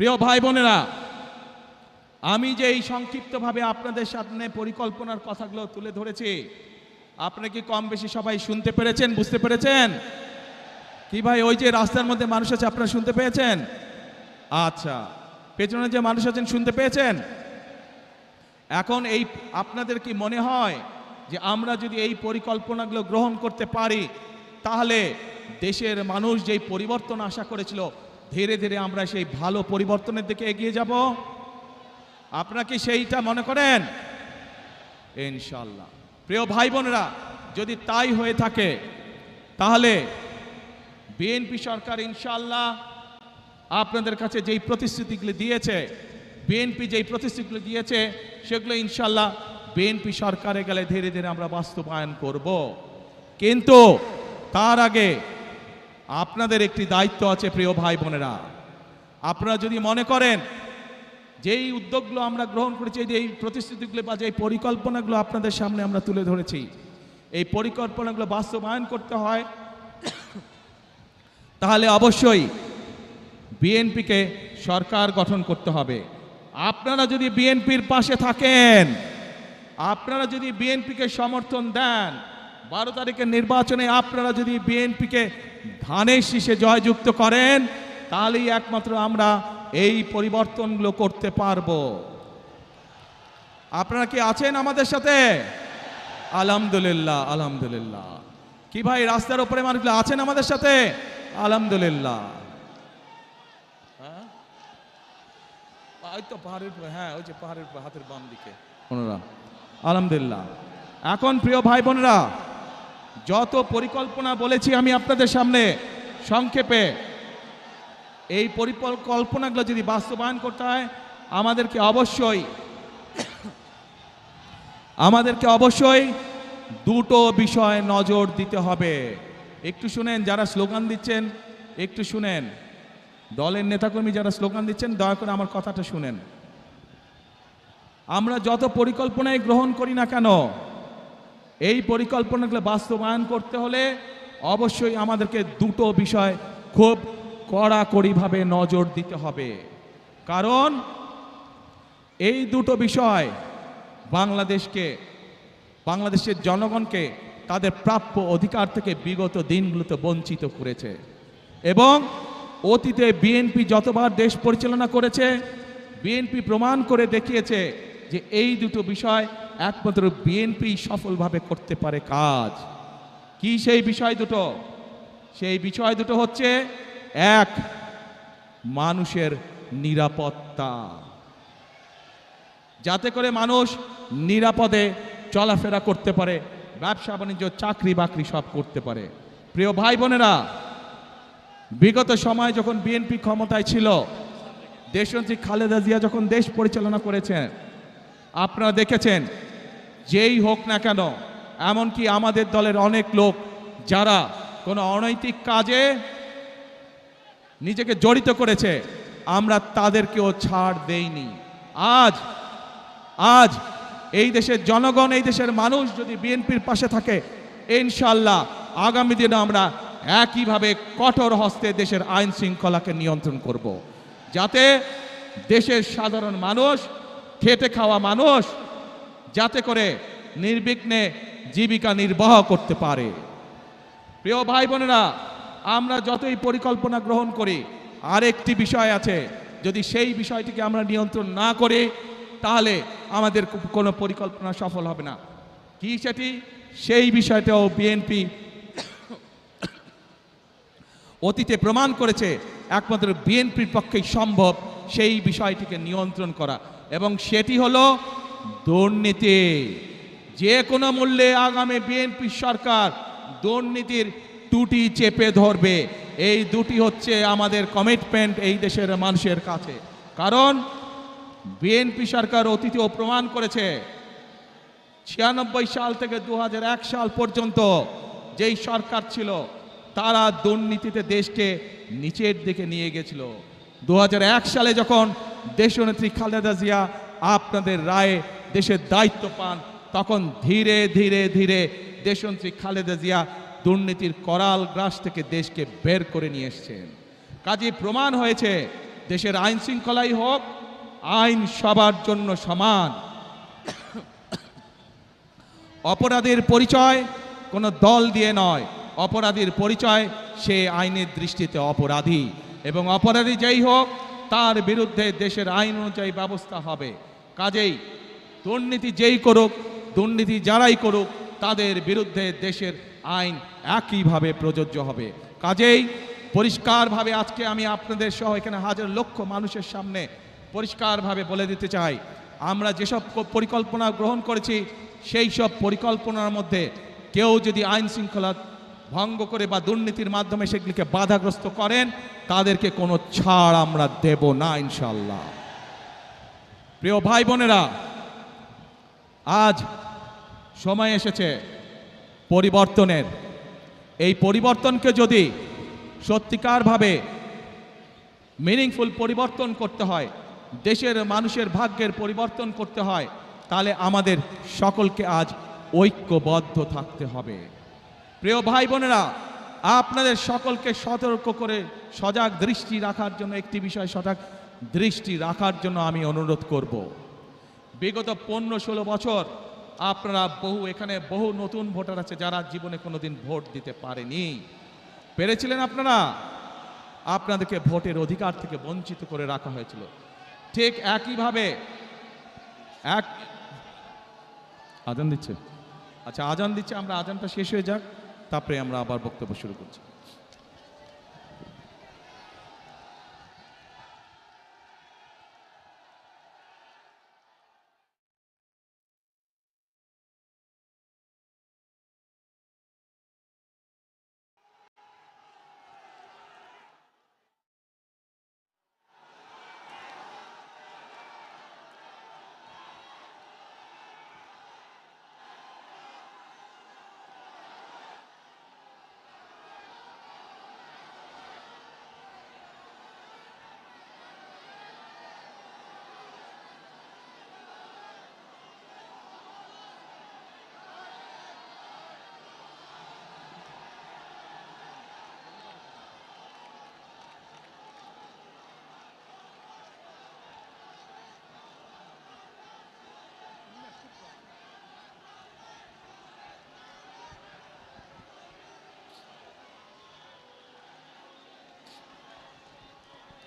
প্রিয় ভাই বোনেরা, আমি যে এই সংক্ষিপ্তভাবে আপনাদের সামনে পরিকল্পনার কথাগুলো তুলে ধরেছি আপনারা কি কম বেশি সবাই শুনতে পেরেছেন, বুঝতে পেরেছেন? কি ভাই, ওই যে রাস্তার মধ্যে মানুষ আছে, আপনারা শুনতে পেয়েছেন? আচ্ছা পেছনে যে মানুষ আছেন, শুনতে পেয়েছেন? এখন এই, আপনাদের কি মনে হয় যে আমরা যদি এই পরিকল্পনাগুলো গ্রহণ করতে পারি, তাহলে দেশের মানুষ যেই পরিবর্তন আশা করেছিল ধীরে ধীরে আমরা সেই ভালো পরিবর্তনের দিকে এগিয়ে যাব। আপনারা কি সেইটা মনে করেন? ইনশাল্লাহ প্রিয় ভাই বোনেরা যদি তাই হয়ে থাকে, তাহলে বিএনপি সরকার ইনশাল্লাহ আপনাদের কাছে যেই প্রতিশ্রুতিগুলি দিয়েছে, বিএনপি যেই প্রতিশ্রুতিগুলি দিয়েছে, সেগুলো ইনশাল্লাহ বিএনপি সরকারে গেলে ধীরে ধীরে আমরা বাস্তবায়ন করব। কিন্তু তার আগে আপনাদের একটি দায়িত্ব আছে, প্রিয় ভাই বোনেরা। আপনারা যদি মনে করেন, যেই উদ্যোগগুলো আমরা গ্রহণ করেছি যে এই প্রতিশ্রুতিগুলো বা যেই পরিকল্পনাগুলো আপনাদের সামনে আমরা তুলে ধরেছি, এই পরিকল্পনাগুলো বাস্তবায়ন করতে হয়, তাহলে অবশ্যই বিএনপিকে সরকার গঠন করতে হবে। আপনারা যদি বিএনপির পাশে থাকেন, আপনারা যদি বিএনপিকে সমর্থন দেন, বারো তারিখের নির্বাচনে আপনারা যদি বিএনপিকে ধানের শীষে জয়যুক্ত করেন, তাহলেই একমাত্র আমরা এই পরিবর্তনগুলো করতে পারব। আপনারা কি আছেন আমাদের সাথে? আলহামদুলিল্লাহ আলহামদুলিল্লাহ। কি ভাই, রাস্তার উপরে মানুষগুলো আছেন আমাদের সাথে? আলহামদুলিল্লাহ। হ্যাঁ? ওই তো পাহাড়ের হ্যাঁ ওই যে পাহাড়ের হাতের বাম দিকে। আলহামদুলিল্লাহ। এখন প্রিয় ভাই বোনেরা যত পরিকল্পনা বলেছি আমি আপনাদের সামনে, সংক্ষেপে, এই পরিকল্পনাগুলো যদি বাস্তবায়ন করতে হয়, আমাদেরকে অবশ্যই আমাদেরকে অবশ্যই দুটো বিষয় নজর দিতে হবে। একটু শুনেন যারা স্লোগান দিচ্ছেন, একটু শুনেন। দলের নেতাকর্মী যারা স্লোগান দিচ্ছেন, দয়া করে আমার কথাটা শুনেন। আমরা যত পরিকল্পনায় গ্রহণ করি না কেন এই পরিকল্পনাগুলো বাস্তবায়ন করতে হলে অবশ্যই আমাদেরকে দুটো বিষয় খুব কড়াকড়িভাবে নজর দিতে হবে। কারণ এই দুটো বিষয় বাংলাদেশকে, বাংলাদেশের জনগণকে তাদের প্রাপ্য অধিকার থেকে বিগত দিনগুলোতে বঞ্চিত করেছে। এবং অতীতে বিএনপি যতবার দেশ পরিচালনা করেছে, বিএনপি প্রমাণ করে দেখিয়েছে যে এই দুটো বিষয় একমাত্র বিএনপি সফলভাবে করতে পারে কাজ। কি সেই বিষয় দুটো? সেই বিষয় দুটো হচ্ছে, এক, মানুষের নিরাপত্তা। যাতে করে মানুষ নিরাপদে চলাফেরা করতে পারে, ব্যবসা, বাণিজ্য, চাকরি বাকরি সব করতে পারে। প্রিয় ভাই বোনেরা, বিগত সময় যখন বিএনপি ক্ষমতায় ছিল দেশনেত্রী খালেদা জিয়া যখন দেশ পরিচালনা করেছেন, আপনারা দেখেছেন যেই হোক না কেন, এমনকি আমাদের দলের অনেক লোক যারা কোনো অনৈতিক কাজে নিজেকে জড়িত করেছে, আমরা তাদেরকেও ছাড় দেইনি আজ আজ এই দেশের জনগণ, এই দেশের মানুষ যদি বিএনপির পাশে থাকে ইনশাল্লাহ আগামী দিনে আমরা একইভাবে কঠোর হস্তে দেশের আইন শৃঙ্খলাকে নিয়ন্ত্রণ করব। যাতে দেশের সাধারণ মানুষ, খেটে খাওয়া মানুষ যাতে করে নির্বিঘ্নে জীবিকা নির্বাহ করতে পারে। প্রিয় ভাই বোনেরা, আমরা যতই পরিকল্পনা গ্রহণ করি, আরেকটি বিষয় আছে, যদি সেই বিষয়টিকে আমরা নিয়ন্ত্রণ না করি, তাহলে আমাদের কোনো পরিকল্পনা সফল হবে না। কি সেটি? সেই বিষয়টাও বিএনপি অতীতে প্রমাণ করেছে, একমাত্র বিএনপির পক্ষেই সম্ভব সেই বিষয়টিকে নিয়ন্ত্রণ করা। এবং সেটি হলো দুর্নীতি, যে কোনো মূল্যে আগামী বিএনপি সরকার দুর্নীতির টুটি চেপে ধরবে। এই দুটি হচ্ছে আমাদের কমিটমেন্ট এই দেশের মানুষের কাছে। কারণ বিএনপি সরকার অতীতেও প্রমাণ করেছে, ছিয়ানব্বই সাল থেকে দু হাজার এক সাল পর্যন্ত যেই সরকার ছিল, তারা দুর্নীতিতে দেশকে নিচের দিকে নিয়ে গেছিল। দু হাজার এক সালে যখন দেশনেত্রী খালেদা জিয়া আপনাদের রায়ে দেশের দায়িত্ব পান, তখন ধীরে ধীরে ধীরে দেশনেত্রী খালেদা জিয়া দুর্নীতির করাল গ্রাস থেকে দেশকে বের করে নিয়ে এসছেন। কাজে প্রমাণ হয়েছে, দেশের আইন শৃঙ্খলাই হোক, আইন সবার জন্য সমান। অপরাধের পরিচয় কোনো দল দিয়ে নয়, অপরাধীর পরিচয় সে আইনের দৃষ্টিতে অপরাধী। এবং অপরাধী যেই হোক, তার বিরুদ্ধে দেশের আইন অনুযায়ী ব্যবস্থা হবে। কাজেই দুর্নীতি যেই করুক, দুর্নীতি যারাই করুক, তাদের বিরুদ্ধে দেশের আইন একইভাবে প্রযোজ্য হবে। কাজেই পরিষ্কারভাবে আজকে আমি আপনাদের সহ এখানে হাজার লক্ষ মানুষের সামনে পরিষ্কারভাবে বলে দিতে চাই, আমরা যেসব পরিকল্পনা গ্রহণ করেছি, সেই সব পরিকল্পনার মধ্যে কেউ যদি আইন শৃঙ্খলা ভঙ্গ করে বা দুর্নীতির মাধ্যমে সেগুলিকে বাধাগ্রস্ত করেন, তাদেরকে কোনো ছাড় আমরা দেব না ইনশাল্লাহ প্রিয় ভাই বোনেরা, আজ সময় এসেছে পরিবর্তনের। এই পরিবর্তনকে যদি সত্যিকারভাবে মিনিংফুল পরিবর্তন করতে হয়, দেশের মানুষের ভাগ্যের পরিবর্তন করতে হয়, তাহলে আমাদের সকলকে আজ ঐক্যবদ্ধ থাকতে হবে। প্রিয় ভাই বোনেরা, আপনাদের সকলকে সতর্ক করে, সজাগ দৃষ্টি রাখার জন্য একটি বিষয় সজাগ দৃষ্টি রাখার জন্য আমি অনুরোধ করব। বিগত পনেরো ষোলো বছর আপনারা বহু, এখানে বহু নতুন ভোটার আছে যারা জীবনে কোনোদিন ভোট দিতে পারেনি। পেরেছিলেন আপনারা? আপনাদেরকে ভোটের অধিকার থেকে বঞ্চিত করে রাখা হয়েছিল। ঠিক একইভাবে এক আজান দিচ্ছে। আচ্ছা আজান দিচ্ছে, আমরা আজানটা শেষ হয়ে যাক, তারপরে আমরা আবার বক্তব্য শুরু করছি।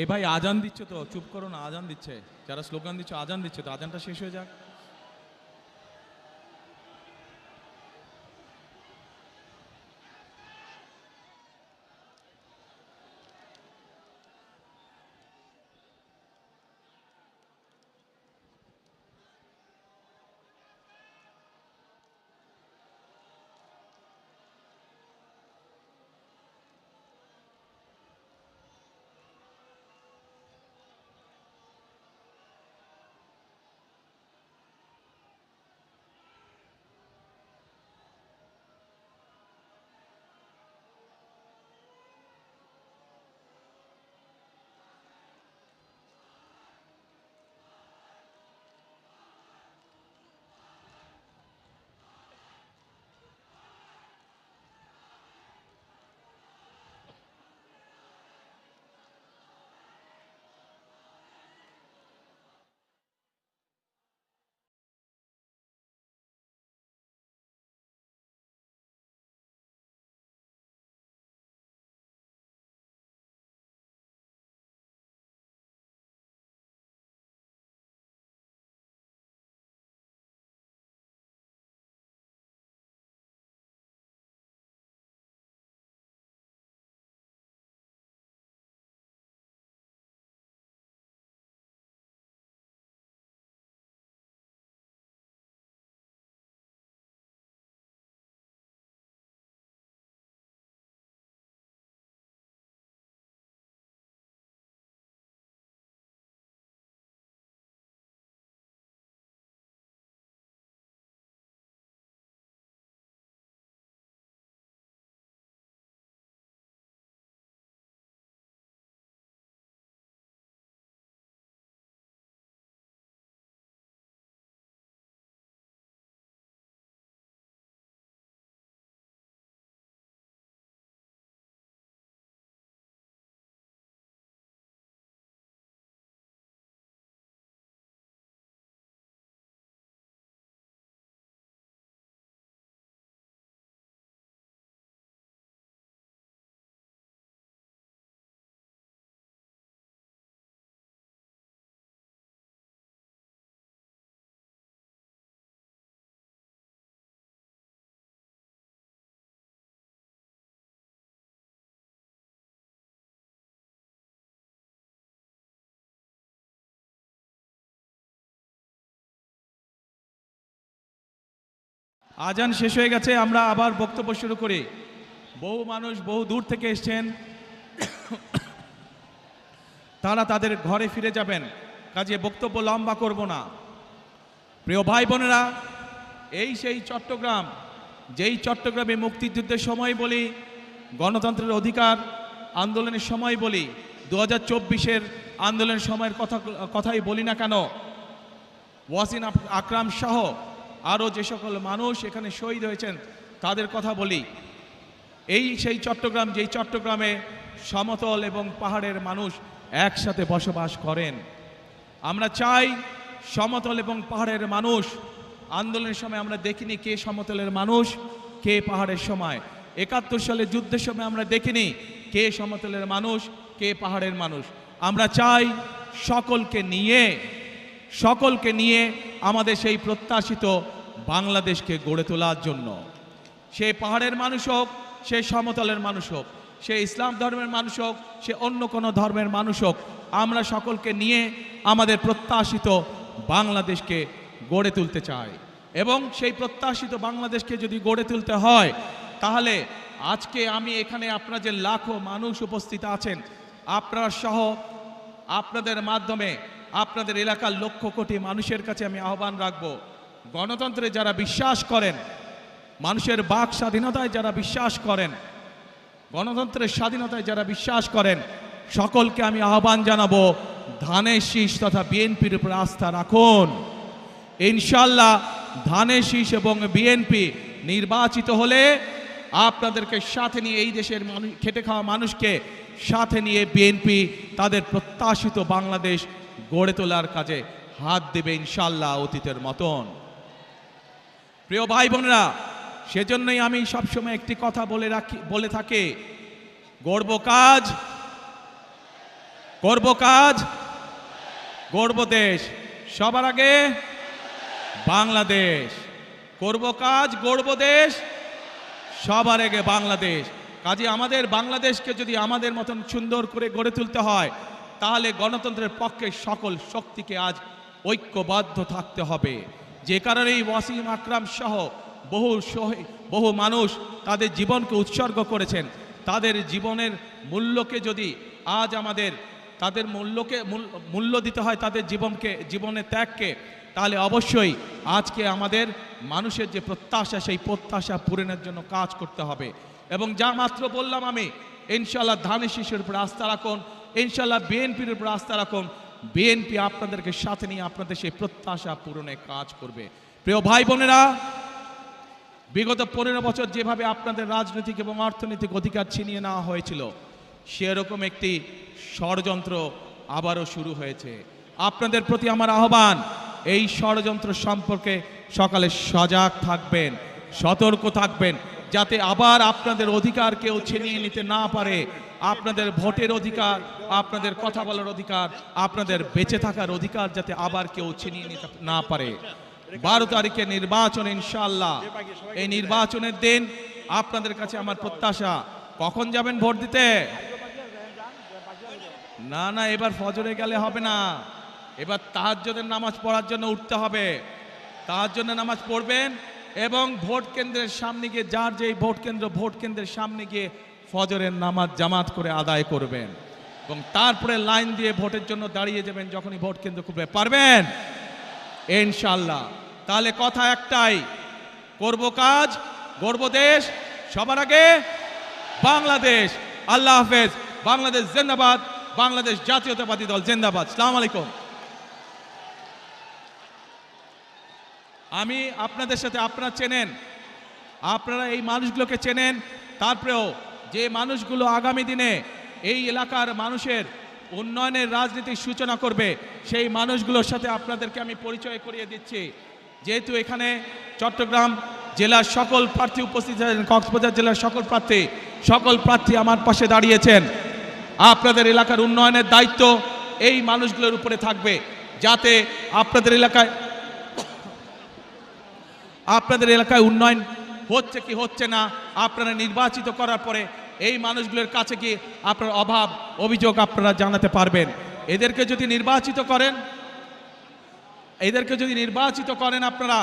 এ ভাই আজান দিচ্ছে তো, চুপ করো না, আজান দিচ্ছে। যারা স্লোগান দিচ্ছে, আজান দিচ্ছে তো, আজানটা শেষ হয়ে যাক। আজান শেষ হয়ে গেছে, আমরা আবার বক্তব্য শুরু করি। বহু মানুষ বহু দূর থেকে এসছেন। তারা তাদের ঘরে ফিরে যাবেন। কাজে বক্তব্য লম্বা করব না। প্রিয় ভাই বোনেরা, এই সেই চট্টগ্রাম, যেই চট্টগ্রামে মুক্তিযুদ্ধের সময় বলি, গণতন্ত্রের অধিকার আন্দোলনের সময় বলি দু হাজার চব্বিশের আন্দোলনের সময়ের কথা, কথাই বলি না কেন? ওয়াসিন আকরাম সহ আরও যে সকল মানুষ এখানে শহীদ হয়েছেন, তাদের কথা বলি। এই সেই চট্টগ্রাম, যেই চট্টগ্রামে সমতল এবং পাহাড়ের মানুষ একসাথে বসবাস করেন। আমরা চাই সমতল এবং পাহাড়ের মানুষ, আন্দোলনের সময় আমরা দেখিনি কে সমতলের মানুষ, কে পাহাড়ের সময়। একাত্তর সালে যুদ্ধের সময় আমরা দেখিনি কে সমতলের মানুষ, কে পাহাড়ের মানুষ। আমরা চাই সকলকে নিয়ে সকলকে নিয়ে আমাদের সেই প্রত্যাশিত বাংলাদেশকে গড়ে তোলার জন্য। সে পাহাড়ের মানুষ হোক, সে সমতলের মানুষ হোক, সে ইসলাম ধর্মের মানুষ হোক, সে অন্য কোনো ধর্মের মানুষ হোক, আমরা সকলকে নিয়ে আমাদের প্রত্যাশিত বাংলাদেশকে গড়ে তুলতে চাই। এবং সেই প্রত্যাশিত বাংলাদেশকে যদি গড়ে তুলতে হয়, তাহলে আজকে আমি এখানে আপনার যে লাখো মানুষ উপস্থিত আছেন, আপনার সহ আপনাদের মাধ্যমে আপনাদের এলাকার লক্ষ কোটি মানুষের কাছে আমি আহ্বান রাখব। গণতন্ত্রে যারা বিশ্বাস করেন, মানুষের বাক স্বাধীনতায় যারা বিশ্বাস করেন, গণতন্ত্রের স্বাধীনতায় যারা বিশ্বাস করেন, সকলকে আমি আহ্বান জানাব, ধানের শীষ তথা বিএনপির উপর আস্থা রাখুন। ইনশাল্লাহ ধানের শীষ এবং বিএনপি নির্বাচিত হলে আপনাদেরকে সাথে নিয়ে এই দেশের মানুষ, খেটে খাওয়া মানুষকে সাথে নিয়ে বিএনপি তাদের প্রত্যাশিত বাংলাদেশ গড়ে তোলার কাজে হাত দেবে ইনশাল্লাহ অতীতের মতন। প্রিয় ভাই বোনেরা, সেজন্যই আমি সবসময় একটি কথা বলে রাখি, বলে থাকি। গর্ব কাজ করব কাজ, গর্ব দেশ। সবার আগে বাংলাদেশ। করব কাজ, গর্ব দেশ, সবার আগে বাংলাদেশ। কাজে আমাদের বাংলাদেশকে যদি আমাদের মতন সুন্দর করে গড়ে তুলতে হয়, তাহলে গণতন্ত্রের পক্ষে সকল শক্তিকে আজ ঐক্যবদ্ধ থাকতে হবে। যে কারণেই ওয়াসিম আকরাম সহ বহু বহু মানুষ তাদের জীবনকে উৎসর্গ করেছেন। তাদের জীবনের মূল্যকে যদি আজ আমাদের, তাদের মূল্যকে মূল্য দিতে হয় তাদের জীবনকে, জীবনের ত্যাগকে, তাহলে অবশ্যই আজকে আমাদের মানুষের যে প্রত্যাশা, সেই প্রত্যাশা পূরণের জন্য কাজ করতে হবে। এবং যা মাত্র বললাম আমি ইনশাল্লাহ ধানের শিশুর উপর আস্থা রাখুন ইনশাল্লাহ বিএনপির উপর আস্থা রাখুন বিএনপি আপনাদেরকে সাথে নিয়ে আপনাদের সেই প্রত্যাশা পূরণে কাজ করবে। প্রিয় ভাই বোনেরা, বিগত পনেরো বছর যেভাবে আপনাদের রাজনৈতিক এবং অর্থনৈতিক অধিকার ছিনিয়ে নেওয়া হয়েছিল, সেরকম একটি ষড়যন্ত্র আবারও শুরু হয়েছে। আপনাদের প্রতি আমার আহ্বান, এই ষড়যন্ত্র সম্পর্কে সকালে সজাগ থাকবেন, সতর্ক থাকবেন যাতে আবার আপনাদের অধিকার কেউ ছিনিয়ে নিতে না পারে। আপনাদের ভোটের অধিকার, আপনাদের কথা বলার অধিকার, আপনাদের বেঁচে থাকার অধিকার যাতে আবার কেউ ছিনিয়ে নিতে না পারে। বারো তারিখে নির্বাচন ইনশাল্লাহ এই নির্বাচনের দিন আপনাদের কাছে আমার প্রত্যাশা। কখন যাবেন ভোট দিতে? না না, এবার ফজরে গেলে হবে না। এবার তাহাজ্জুদের নামাজ পড়ার জন্য উঠতে হবে। তাহাজ্জুদের নামাজ পড়বেন এবং ভোট কেন্দ্রের সামনে গিয়ে, যার যেই ভোট কেন্দ্র, ভোট কেন্দ্রের সামনে গিয়ে ফজরের নামাজ জামাত করে আদায় করবেন। এবং তারপরে লাইন দিয়ে ভোটের জন্য দাঁড়িয়ে যাবেন যখনই ভোট কেন্দ্র করবে পারবেন? ইনশাল্লাহ তাহলে কথা একটাই, করব কাজ গর্ব দেশ, সবার আগে বাংলাদেশ। আল্লাহ হাফেজ, বাংলাদেশ জেন্দাবাদ, বাংলাদেশ জাতীয়তাবাদী দল জেন্দাবাদ। সালাম আলাইকুম। আমি আপনাদের সাথে, আপনারা চেনেন। আপনারা এই মানুষগুলোকে চেনেন। তারপরেও যে মানুষগুলো আগামী দিনে এই এলাকার মানুষের উন্নয়নের রাজনীতির সূচনা করবে, সেই মানুষগুলোর সাথে আপনাদেরকে আমি পরিচয় করিয়ে দিচ্ছি। যেহেতু এখানে চট্টগ্রাম জেলার সকল প্রার্থী উপস্থিত আছেন, কক্সবাজার জেলার সকল প্রার্থী সকল প্রার্থী আমার পাশে দাঁড়িয়েছেন। আপনাদের এলাকার উন্নয়নের দায়িত্ব এই মানুষগুলোর উপরে থাকবে, যাতে আপনাদের এলাকায় আপনাদের এলাকায় উন্নয়ন হচ্ছে কি হচ্ছে না, আপনারা নির্বাচিত করার পরে এই মানুষগুলোর কাছে কি আপনার অভাব অভিযোগ আপনারা জানাতে পারবেন? এদেরকে যদি নির্বাচিত করেন, এদেরকে যদি নির্বাচিত করেন আপনারা,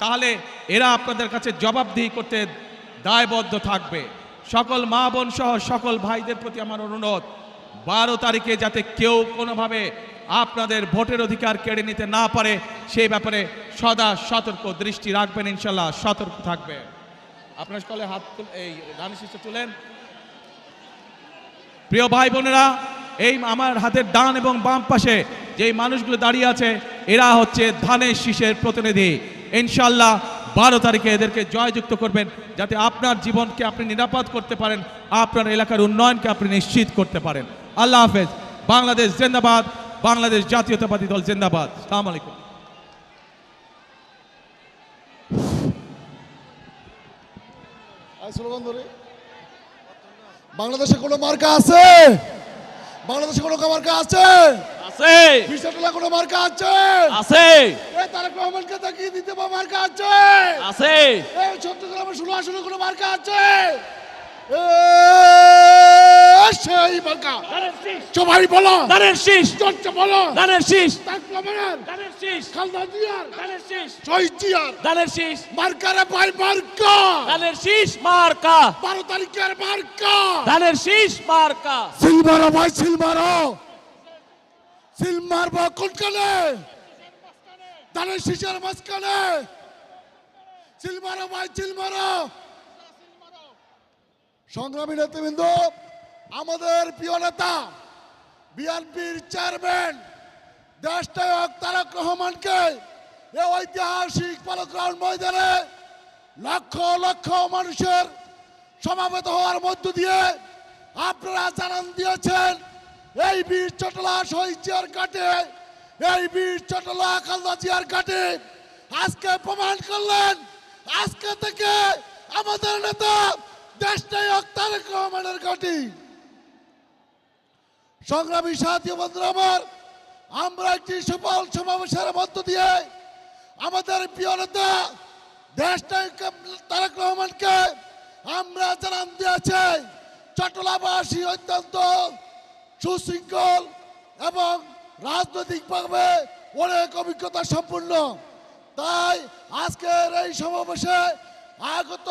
তাহলে এরা আপনাদের কাছে জবাবদিহি করতে দায়বদ্ধ থাকবে। সকল মা বোন সহ সকল ভাইদের প্রতি আমার অনুরোধ, বারো তারিখে যাতে কেউ কোনোভাবে আপনাদের ভোটের অধিকার কেড়ে নিতে না পারে, সেই ব্যাপারে সদা সতর্ক দৃষ্টি রাখবেন, ইনশাল্লাহ সতর্ক থাকবে। আপনার সকলে হাত এই রানী শিষ্য তুলেন। প্রিয় ভাই বোনেরা, এই আমার হাতের ডান এবং বাম পাশে যেই মানুষগুলো দাঁড়িয়ে আছে, এরা হচ্ছে ধানের শীষের প্রতিনিধি। ইনশাল্লাহ বারো তারিখে এদেরকে জয়যুক্ত করবেন, যাতে আপনার জীবনকে আপনি নিরাপদ করতে পারেন, আপনার এলাকার উন্নয়নকে আপনি নিশ্চিত করতে পারেন। আল্লাহ হাফেজ। বাংলাদেশ জিন্দাবাদ। বাংলাদেশ জাতীয়তাবাদী দল জিন্দাবাদ। সালাম আলাইকুম। আই স্লোগান ধরে বাংলাদেশে কোনো মার্কা আছে? বাংলাদেশে কোনো মার্কা আছে? আছে। বিশাটলা কোনো মার্কা আছে? আছে। এই তারেক রহমানকে তাকিয়ে দিতে বা মার্কা আছে? আছে। এই চট্টগ্রামে ষোলো আসনে কোনো মার্কা আছে? এ, সেই মার্কা সবাই বলো। ধানের শীষ। চর্চা বলো। ধানের শীষ। তারেক রহমানের ধানের শীষ। খালদা জিয়ার। ধানের শীষ। শহীদ জিয়ার। ধানের শীষ। মার্কারে ভাই মার্কা। ধানের শীষ মার্কা। বারো তারিখের মার্কা। ধানের শীষ মার্কা। সিল মারো ভাই সিল মারো। সিল মারবো কোনখানে? ধানের শিশার মাঝখানে। সিল মারো ভাই সিল মারো। সংগ্রামী নেতৃবৃন্দ আমাদের প্রিয় নেতা, বিএনপির চেয়ারম্যান দেশটায়ক তারক রহমানকে এই ঐতিহাসিক পালগ্রাউন্ড ময়দানে লক্ষ লক্ষ মানুষের সমাবেত হওয়ার মধ্য দিয়ে আপনারা জানান দিয়েছেন, এই বীর চটলা শহীদ জিয়ার কাটে এই বীর চটলা খালদা জিয়ার কাটে আজকে প্রমাণ করলেন, আজকে থেকে আমাদের নেতা দেশটাই তারেক রহমানের কাটি সংগ্রামী সাথী বন্ধুরা আমার, আমরা একটি সফল সমাবেশের মধ্য দিয়ে আমাদের প্রিয় নেতা দেশটাই তারেক রহমানকে আমরা জানান দিয়েছে চটলাবাসী অত্যন্ত সুশৃঙ্খল এবং রাজনৈতিকভাবে অনেক অভিজ্ঞতা সম্পূর্ণ তাই আজকের এই সমাবেশে আগত